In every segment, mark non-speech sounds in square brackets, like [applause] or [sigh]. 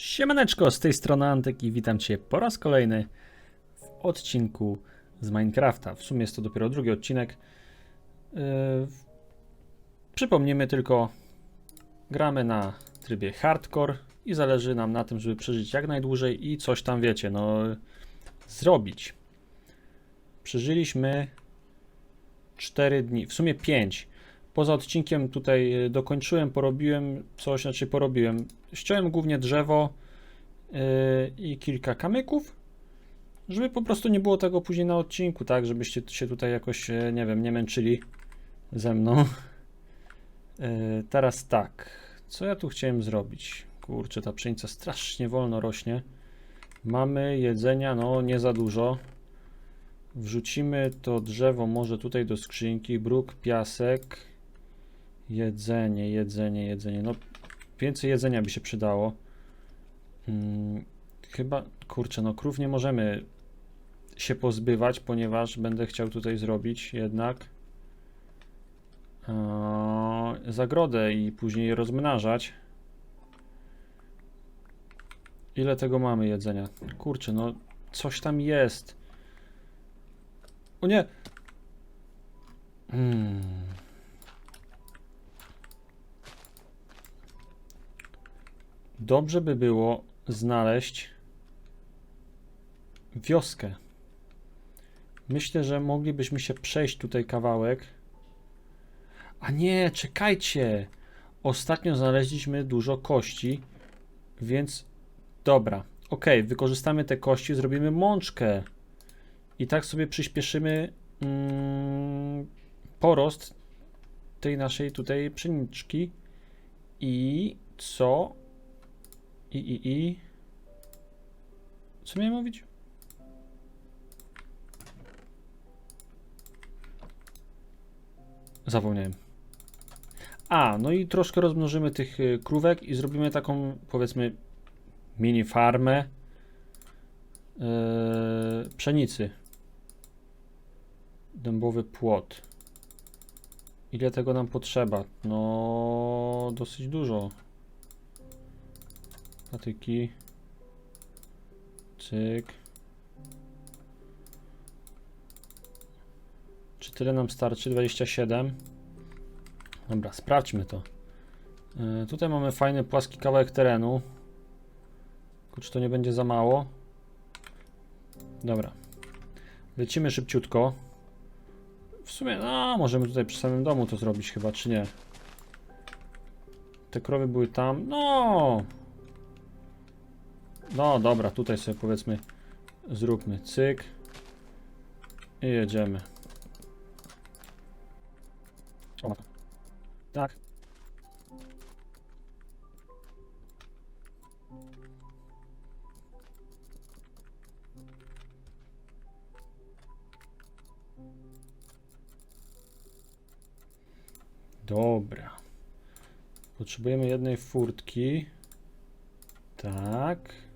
Siemaneczko, z tej strony Antek i witam Cię po raz kolejny w odcinku z Minecrafta. W sumie jest to dopiero drugi odcinek. Yy, przypomnijmy tylko, gramy na trybie hardcore i zależy nam na tym, żeby przeżyć jak najdłużej i coś tam wiecie, no zrobić. Przeżyliśmy 4 dni, w sumie 5. Poza odcinkiem tutaj y, dokończyłem, porobiłem coś, znaczy porobiłem. Ściąłem głównie drzewo yy, i kilka kamyków, żeby po prostu nie było tego później na odcinku, tak, żebyście się tutaj jakoś, e, nie wiem, nie męczyli ze mną. [laughs] Teraz tak, co ja tu chciałem zrobić? Kurczę, ta pszenica strasznie wolno rośnie. Mamy jedzenia, no nie za dużo. Wrzucimy to drzewo może tutaj do skrzynki, bruk, piasek, jedzenie, jedzenie, jedzenie. No więcej jedzenia by się przydało. Hmm, chyba, kurczę, no krów nie możemy się pozbywać, ponieważ będę chciał tutaj zrobić jednak e, zagrodę i później je rozmnażać. Ile tego mamy jedzenia? Kurczę, no coś tam jest. O nie! Hmm. Dobrze by było znaleźć wioskę. Myślę, że moglibyśmy się przejść tutaj kawałek. A nie, czekajcie! Ostatnio znaleźliśmy dużo kości, więc dobra. Ok, wykorzystamy te kości, zrobimy mączkę. I tak sobie przyspieszymy mm, porost tej naszej tutaj pszeniczki. I co? I, i, i. Co miałem mówić? Zapomniałem. A, no i troszkę rozmnożymy tych y, krówek i zrobimy taką, powiedzmy, mini farmę yy, pszenicy. Dębowy płot. Ile tego nam potrzeba? No, dosyć dużo. Patyki. Cyk. Czy tyle nam starczy? 27. Dobra, sprawdźmy to. Yy, tutaj mamy fajny płaski kawałek terenu. Tylko Czy to nie będzie za mało? Dobra. Lecimy szybciutko. W sumie, no, możemy tutaj przy samym domu to zrobić chyba, czy nie? Te krowy były tam. No! No, dobra, tutaj sobie powiedzmy zróbmy cyk. I jedziemy. O, tak. Dobra. Potrzebujemy jednej furtki. Tak.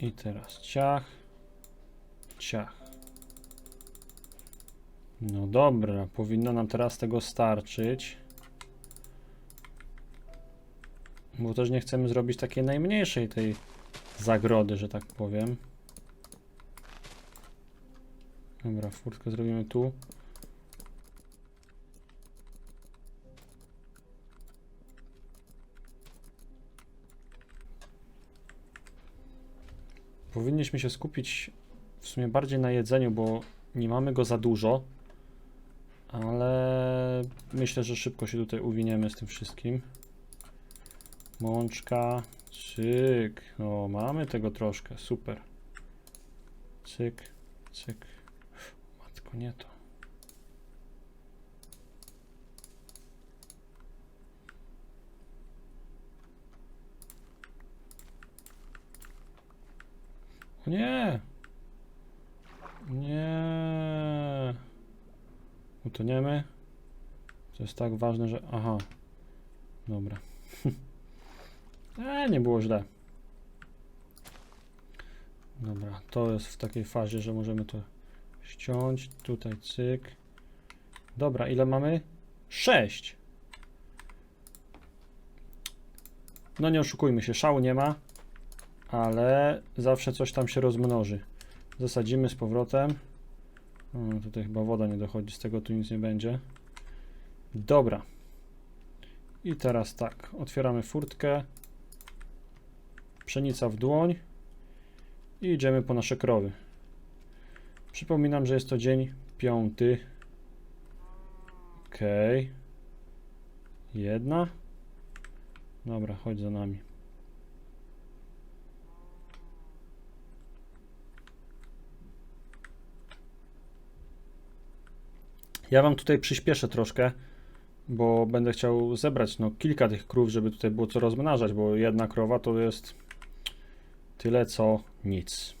I teraz ciach. Ciach. No dobra, powinno nam teraz tego starczyć. Bo też nie chcemy zrobić takiej najmniejszej tej zagrody, że tak powiem. Dobra, furtkę zrobimy tu. Powinniśmy się skupić w sumie bardziej na jedzeniu, bo nie mamy go za dużo. Ale myślę, że szybko się tutaj uwiniemy z tym wszystkim. Mączka, cyk. O, mamy tego troszkę, super. Cyk, cyk. Matko, nie to. Nie! Nie! Utoniemy. To jest tak ważne, że... Aha. Dobra. [laughs] e, nie było źle. Dobra, to jest w takiej fazie, że możemy to ściąć. Tutaj cyk. Dobra, ile mamy? 6. No nie oszukujmy się, szału nie ma, ale zawsze coś tam się rozmnoży. Zasadzimy z powrotem. O, tutaj chyba woda nie dochodzi, z tego tu nic nie będzie. Dobra. I teraz tak, otwieramy furtkę. Pszenica w dłoń. I idziemy po nasze krowy. Przypominam, że jest to dzień piąty. Okej. Jedna. Dobra, chodź za nami. Ja wam tutaj przyspieszę troszkę, bo będę chciał zebrać no, kilka tych krów, żeby tutaj było co rozmnażać, bo jedna krowa to jest tyle co nic.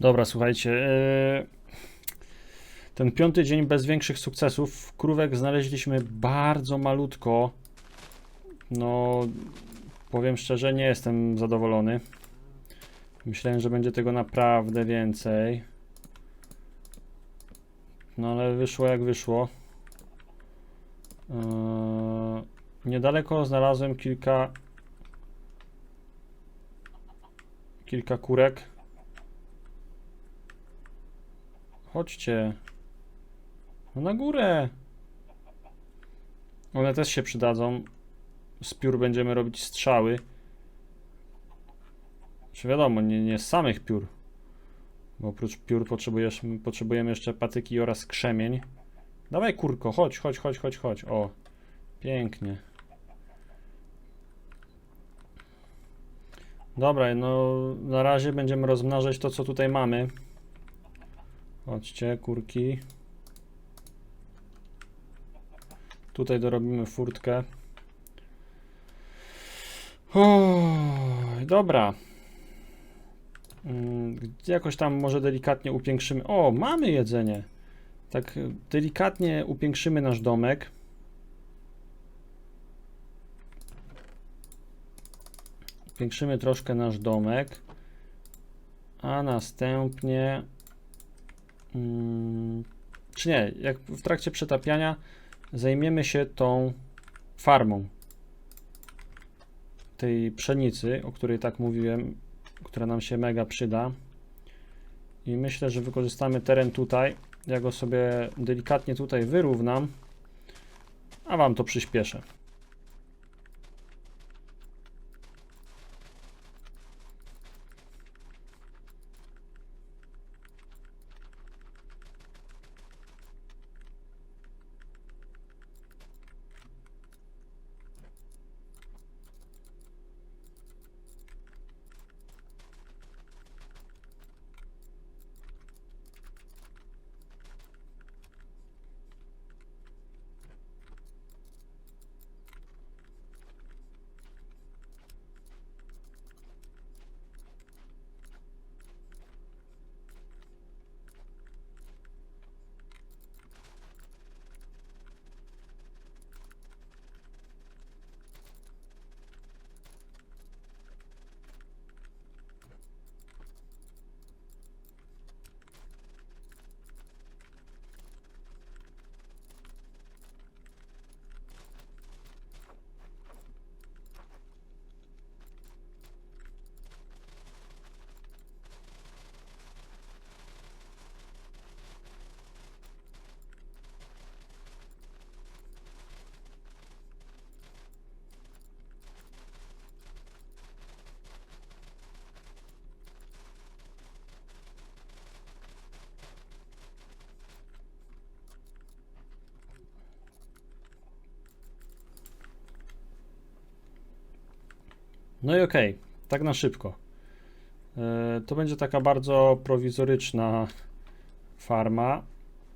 Dobra, słuchajcie. e, Ten piąty dzień bez większych sukcesów. Krówek znaleźliśmy bardzo malutko. No, powiem szczerze, nie jestem zadowolony. Myślałem, że będzie tego naprawdę więcej. No ale wyszło jak wyszło. Eee, niedaleko znalazłem kilka kilka kurek. Chodźcie. No na górę. One też się przydadzą. Z piór będziemy robić strzały. Czy wiadomo, nie, nie z samych piór. Bo oprócz piór potrzebujemy jeszcze patyki oraz krzemień. Dawaj kurko, chodź, chodź, chodź, chodź, chodź. O, pięknie. Dobra, no na razie będziemy rozmnażać to, co tutaj mamy. Chodźcie, kurki. Tutaj dorobimy furtkę. Oj, dobra. Mm, Jakoś tam może delikatnie upiększymy. O, mamy jedzenie. Tak delikatnie upiększymy nasz domek. Upiększymy troszkę nasz domek. A następnie czy nie, jak w trakcie przetapiania zajmiemy się tą farmą tej pszenicy, o której tak mówiłem, która nam się mega przyda. I myślę, że wykorzystamy teren tutaj. Ja go sobie delikatnie tutaj wyrównam, a Wam to przyspieszę. No i okej, tak na szybko. E, To będzie taka bardzo prowizoryczna farma.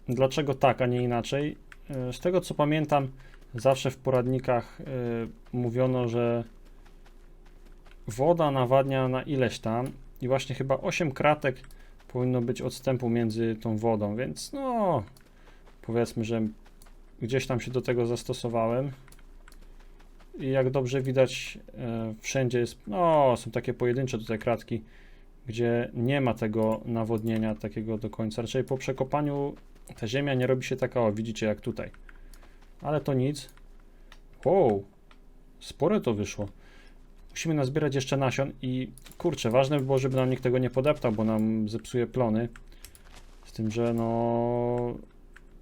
Dlaczego tak, a nie inaczej? E, Z tego co pamiętam, zawsze w poradnikach e, mówiono, że woda nawadnia na ileś tam i właśnie chyba 8 kratek powinno być odstępu między tą wodą, więc no powiedzmy, że gdzieś tam się do tego zastosowałem. I jak dobrze widać, e, wszędzie jest, no są takie pojedyncze tutaj kratki, gdzie nie ma tego nawodnienia takiego do końca. Raczej po przekopaniu ta ziemia nie robi się taka, o widzicie jak tutaj. Ale to nic. Wow, spore to wyszło. Musimy nazbierać jeszcze nasion i kurczę, ważne by było, żeby nam nikt tego nie podeptał, bo nam zepsuje plony. Z tym, że no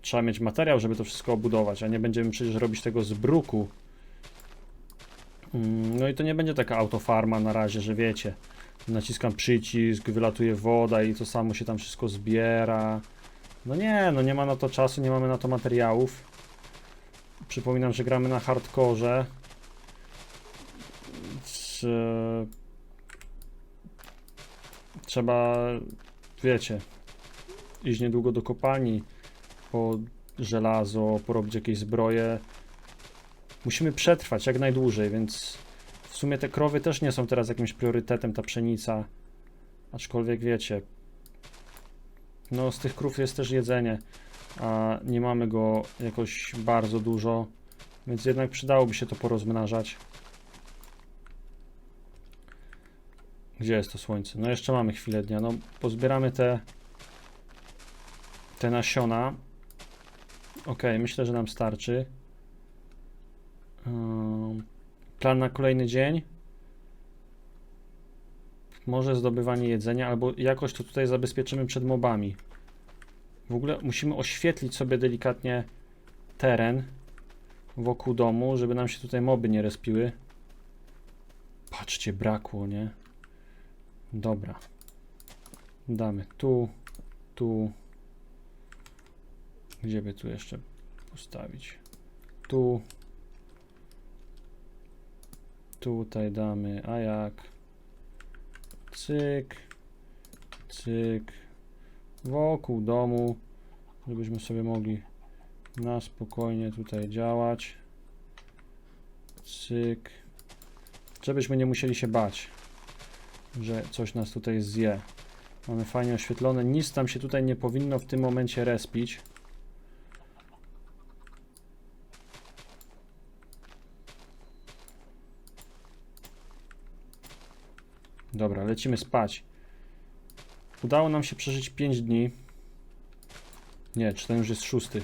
trzeba mieć materiał, żeby to wszystko obudować, a nie będziemy przecież robić tego z bruku. Mm, No i to nie będzie taka autofarma na razie, że wiecie, naciskam przycisk, wylatuje woda i to samo się tam wszystko zbiera. No nie, no nie ma na to czasu, nie mamy na to materiałów. Przypominam, że gramy na hardkorze. Trzeba, wiecie, iść niedługo do kopalni po żelazo, porobić jakieś zbroje. Musimy przetrwać jak najdłużej, więc w sumie te krowy też nie są teraz jakimś priorytetem, ta pszenica. Aczkolwiek wiecie, no z tych krów jest też jedzenie, a nie mamy go jakoś bardzo dużo, więc jednak przydałoby się to porozmnażać. Gdzie jest to słońce? No jeszcze mamy chwilę dnia. No pozbieramy te te nasiona. Ok, myślę, że nam starczy. Plan na kolejny dzień. Może zdobywanie jedzenia, albo jakoś to tutaj zabezpieczymy przed mobami. W ogóle musimy oświetlić sobie delikatnie teren wokół domu, żeby nam się tutaj moby nie respiły. Patrzcie, brakło, nie? Dobra. Damy tu, tu. Gdzie by tu jeszcze postawić? Tu. Tutaj damy, a jak? Cyk, cyk. Wokół domu, żebyśmy sobie mogli na spokojnie tutaj działać. Cyk. Żebyśmy nie musieli się bać, że coś nas tutaj zje. Mamy fajnie oświetlone. Nic tam się tutaj nie powinno w tym momencie respić. Dobra, lecimy spać. Udało nam się przeżyć 5 dni. Nie, czy ten już jest szósty?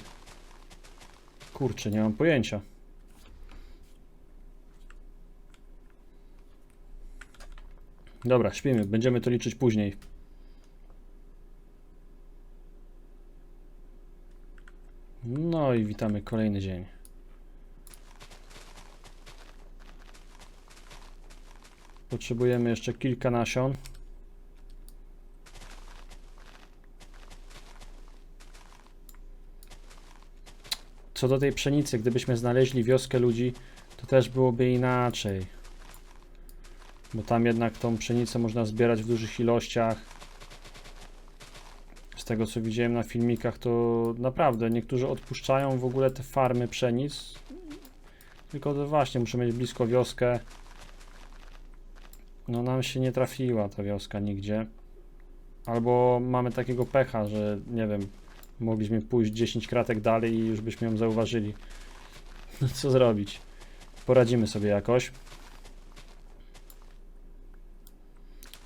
Kurczę, nie mam pojęcia. Dobra, śpimy. Będziemy to liczyć później. No i witamy kolejny dzień. Potrzebujemy jeszcze kilka nasion. Co do tej pszenicy, gdybyśmy znaleźli wioskę ludzi, to też byłoby inaczej. Bo tam jednak tą pszenicę można zbierać w dużych ilościach. Z tego co widziałem na filmikach, to naprawdę niektórzy odpuszczają w ogóle te farmy pszenic. Tylko właśnie muszę mieć blisko wioskę. No nam się nie trafiła ta wioska nigdzie. Albo mamy takiego pecha, że nie wiem, mogliśmy pójść 10 kratek dalej i już byśmy ją zauważyli. No co zrobić? Poradzimy sobie jakoś.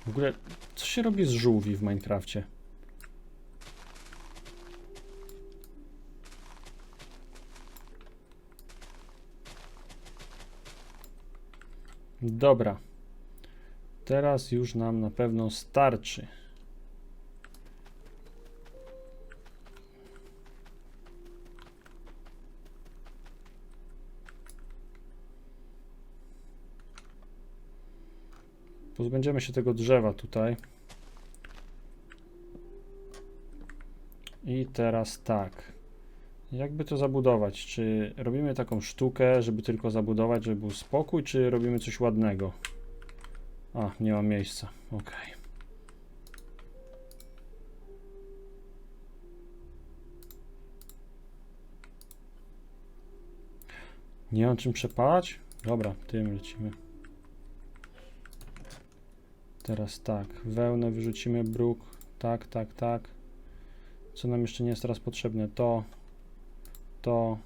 W ogóle, co się robi z żółwi w Minecrafcie? Dobra. Teraz już nam na pewno starczy. Pozbędziemy się tego drzewa tutaj. I teraz tak. Jakby to zabudować? Czy robimy taką sztukę, żeby tylko zabudować, żeby był spokój, czy robimy coś ładnego? A, nie ma miejsca. Ok. Nie mam czym przepalać? Dobra, tym lecimy. Teraz tak, wełnę wyrzucimy, bruk, tak, tak, tak. Co nam jeszcze nie jest teraz potrzebne? To, to,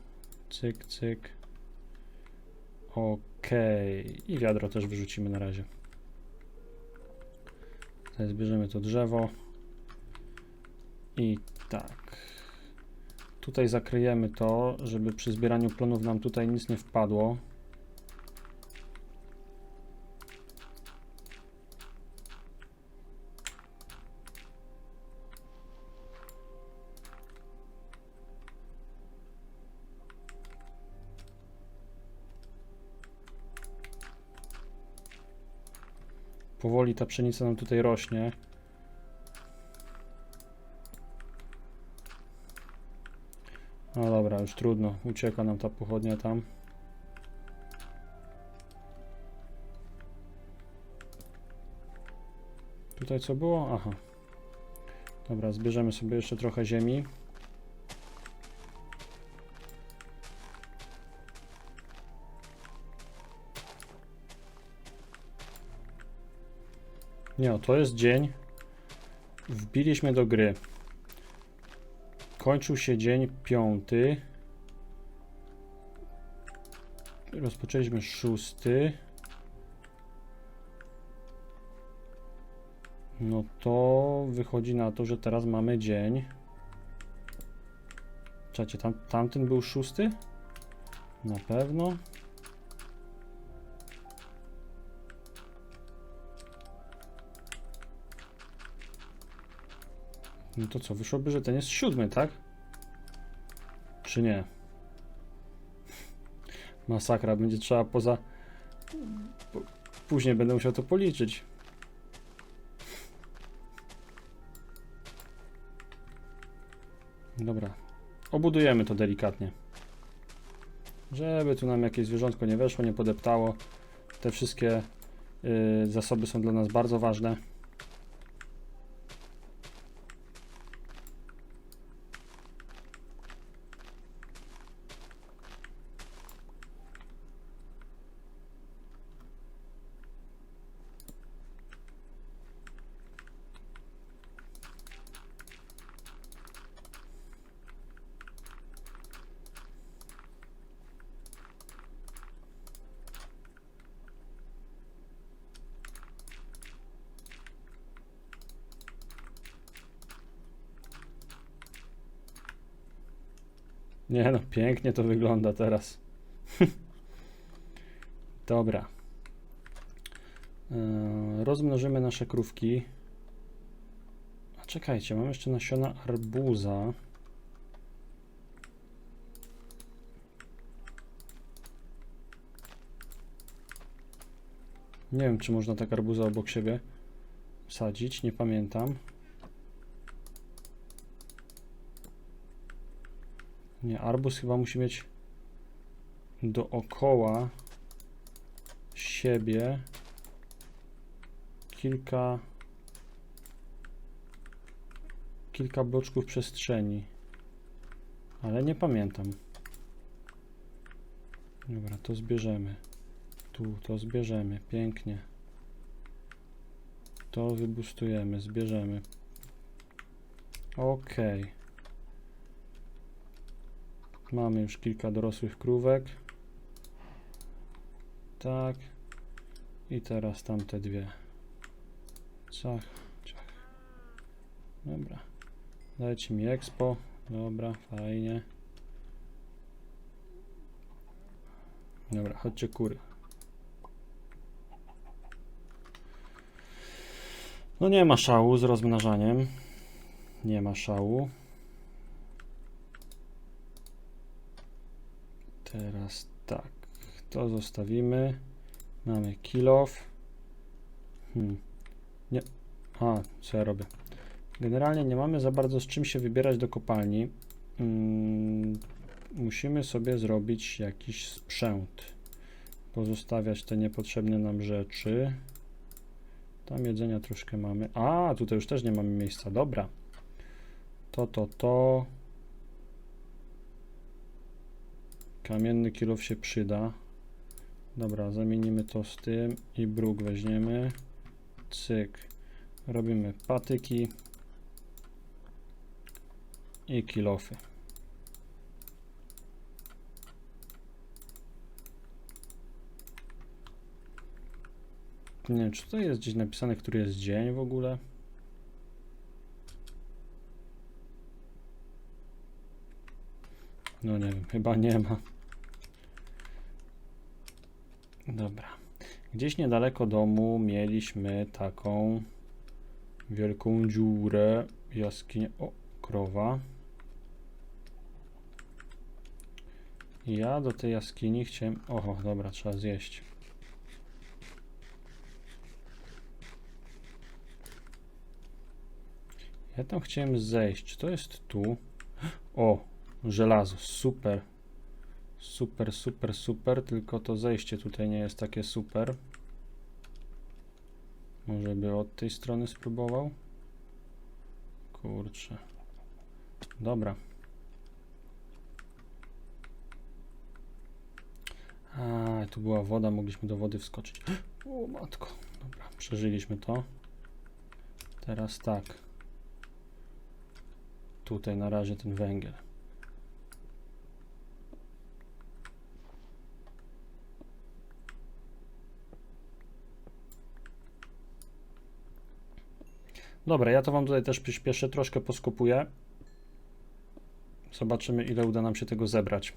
cyk, cyk. Okej, i wiadro też wyrzucimy na razie. Teraz bierzemy to drzewo i tak. Tutaj zakryjemy to, żeby przy zbieraniu plonów nam tutaj nic nie wpadło. Powoli ta pszenica nam tutaj rośnie. No dobra, już trudno. Ucieka nam ta pochodnia tam. Tutaj co było? Aha. Dobra, zbierzemy sobie jeszcze trochę ziemi. Nie, to jest dzień. Wbiliśmy do gry. Kończył się dzień piąty. Rozpoczęliśmy szósty. No to wychodzi na to, że teraz mamy dzień. Czekajcie, tam, tamten był szósty? Na pewno. No to co, wyszłoby, że ten jest siódmy, tak? Czy nie? Masakra, będzie trzeba poza... Po... Później będę musiał to policzyć. Dobra. Obudujemy to delikatnie. Żeby tu nam jakieś zwierzątko nie weszło, nie podeptało. Te wszystkie y, zasoby są dla nas bardzo ważne. Nie no, pięknie to wygląda teraz. [laughs] Dobra. Yy, rozmnożymy nasze krówki. A czekajcie, mam jeszcze nasiona arbuza. Nie wiem, czy można tak arbuza obok siebie sadzić, nie pamiętam. Nie, arbuz chyba musi mieć dookoła siebie kilka kilka bloczków przestrzeni. Ale nie pamiętam. Dobra, to zbierzemy. Tu to zbierzemy. Pięknie. To wybustujemy, zbierzemy. Okej. Mamy już kilka dorosłych krówek. Tak. I teraz tamte dwie. Ciach, ciach. Dobra. Dajcie mi expo. Dobra, fajnie. Dobra, chodźcie kury. No nie ma szału z rozmnażaniem. Nie ma szału. Teraz tak, to zostawimy. Mamy kill off. Hmm. Nie. A, co ja robię? Generalnie nie mamy za bardzo z czym się wybierać do kopalni. Mm, musimy sobie zrobić jakiś sprzęt. Pozostawiać te niepotrzebne nam rzeczy. Tam jedzenia troszkę mamy. A, tutaj już też nie mamy miejsca. Dobra. To, to, to. Kamienny kilof się przyda. Dobra, zamienimy to z tym i bruk weźmiemy. Cyk. Robimy patyki i kilofy. Nie wiem, czy tutaj jest gdzieś napisane, który jest dzień w ogóle? No nie wiem, chyba nie ma. Dobra. Gdzieś niedaleko domu mieliśmy taką wielką dziurę, jaskinię. O, krowa. Ja do tej jaskini chciałem. Oho, dobra, trzeba zjeść. Ja tam chciałem zejść. Czy to jest tu? O, żelazo. Super. Super, super, super. Tylko to zejście tutaj nie jest takie super. Może by od tej strony spróbował? Kurczę. Dobra. A, tu była woda, mogliśmy do wody wskoczyć. [gasps] O matko. Dobra, przeżyliśmy to. Teraz tak. Tutaj na razie ten węgiel. Dobra, ja to Wam tutaj też przyspieszę, troszkę poskupuję. Zobaczymy, ile uda nam się tego zebrać.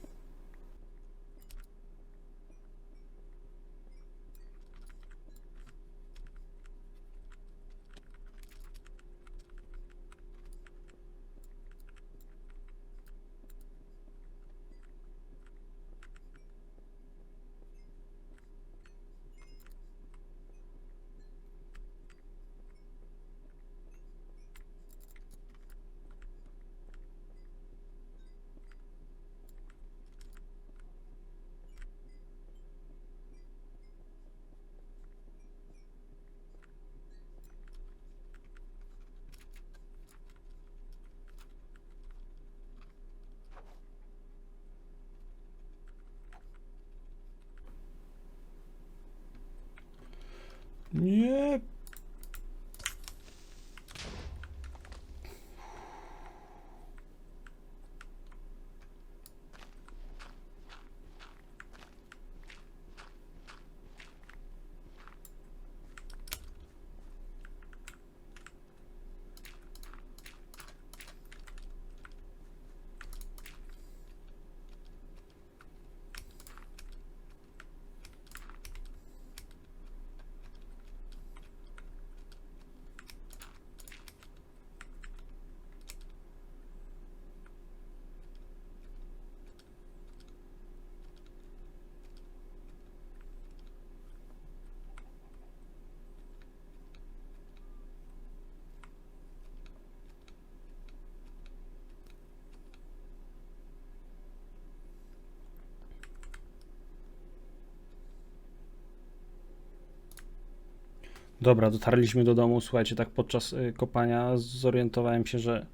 Dobra, dotarliśmy do domu. Słuchajcie, tak podczas y, kopania zorientowałem się, że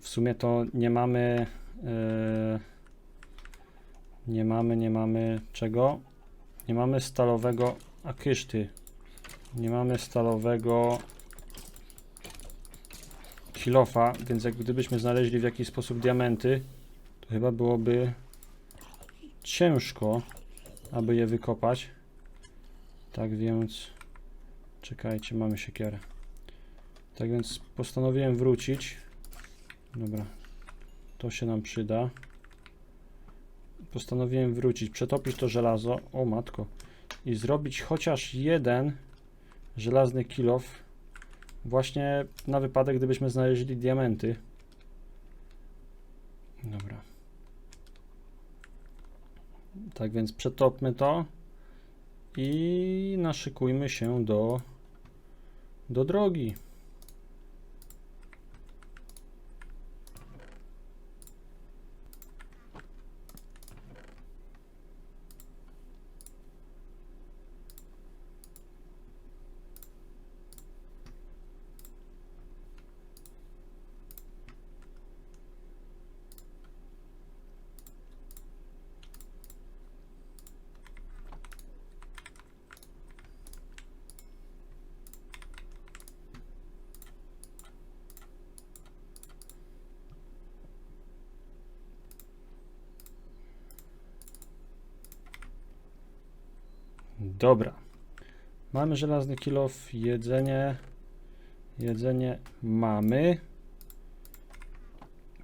w sumie to nie mamy. y, nie mamy, nie mamy czego? Nie mamy stalowego. A. Nie mamy stalowego kilofa, więc jak gdybyśmy znaleźli w jakiś sposób diamenty, to chyba byłoby ciężko, aby je wykopać. Tak więc. Czekajcie, mamy siekierę. Tak więc postanowiłem wrócić. Dobra, to się nam przyda. Postanowiłem wrócić, przetopić to żelazo. O matko. I zrobić chociaż jeden żelazny kilof. Właśnie na wypadek, gdybyśmy znaleźli diamenty. Dobra. Tak więc przetopmy to i naszykujmy się do do drogi. Dobra. Mamy żelazny kilof, jedzenie. Jedzenie mamy.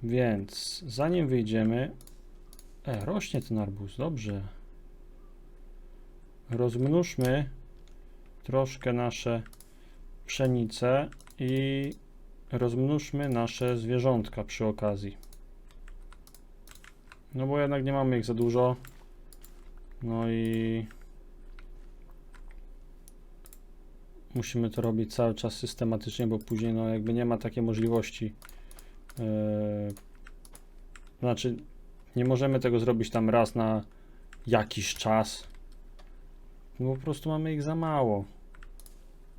Więc zanim wyjdziemy. E, rośnie ten arbuz, dobrze. Rozmnóżmy troszkę nasze pszenice i rozmnóżmy nasze zwierzątka przy okazji. No bo jednak nie mamy ich za dużo. No i musimy to robić cały czas systematycznie, bo później no jakby nie ma takiej możliwości. Yy, znaczy nie możemy tego zrobić tam raz na jakiś czas. No po prostu mamy ich za mało.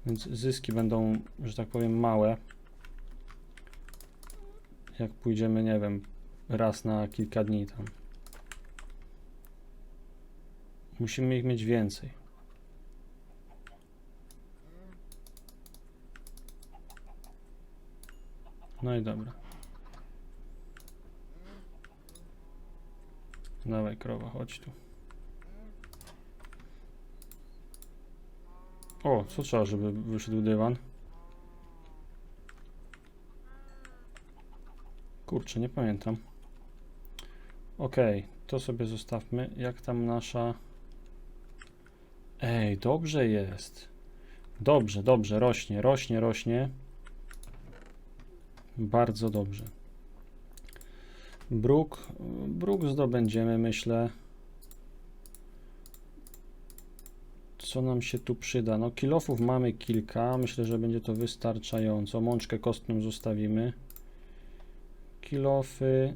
Więc zyski będą, że tak powiem, małe. Jak pójdziemy, nie wiem, raz na kilka dni tam. Musimy ich mieć więcej. No i dobra. Dawaj krowa, chodź tu. O, co trzeba, żeby wyszedł dywan? Kurczę, nie pamiętam. Okej, to sobie zostawmy. Jak tam nasza... Ej, dobrze jest. Dobrze, dobrze, rośnie, rośnie, rośnie. Bardzo dobrze. Bruk, bruk zdobędziemy, myślę. Co nam się tu przyda? No, kilofów mamy kilka. Myślę, że będzie to wystarczająco. Mączkę kostną zostawimy. Kilofy.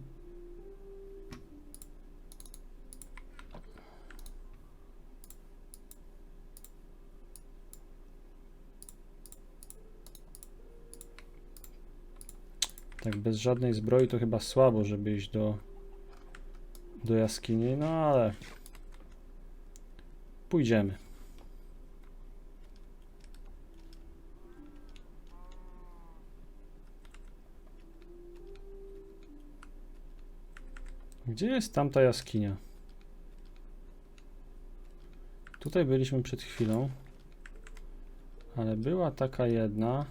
Tak, bez żadnej zbroi to chyba słabo, żeby iść do, do jaskini, no ale pójdziemy. Gdzie jest tamta jaskinia? Tutaj byliśmy przed chwilą, ale była taka jedna,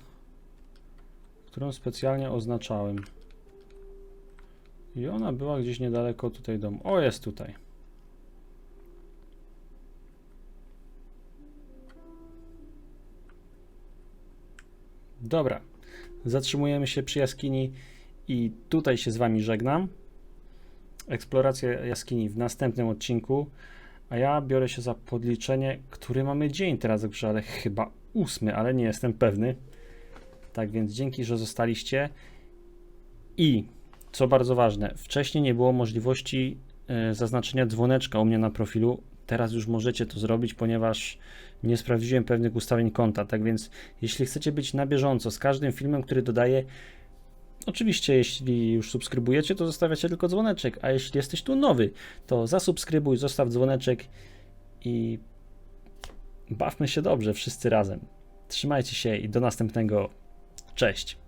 którą specjalnie oznaczałem. I ona była gdzieś niedaleko tutaj domu. O, jest tutaj. Dobra, zatrzymujemy się przy jaskini i tutaj się z Wami żegnam. Eksploracja jaskini w następnym odcinku, a ja biorę się za podliczenie, który mamy dzień teraz, dobrze, ale chyba ósmy, ale nie jestem pewny. Tak więc dzięki, że zostaliście. I co bardzo ważne, wcześniej nie było możliwości e, zaznaczenia dzwoneczka u mnie na profilu. Teraz już możecie to zrobić, ponieważ nie sprawdziłem pewnych ustawień konta. Tak więc, jeśli chcecie być na bieżąco z każdym filmem, który dodaję, oczywiście, jeśli już subskrybujecie, to zostawiacie tylko dzwoneczek. A jeśli jesteś tu nowy, to zasubskrybuj, zostaw dzwoneczek i bawmy się dobrze wszyscy razem. Trzymajcie się i do następnego. Cześć.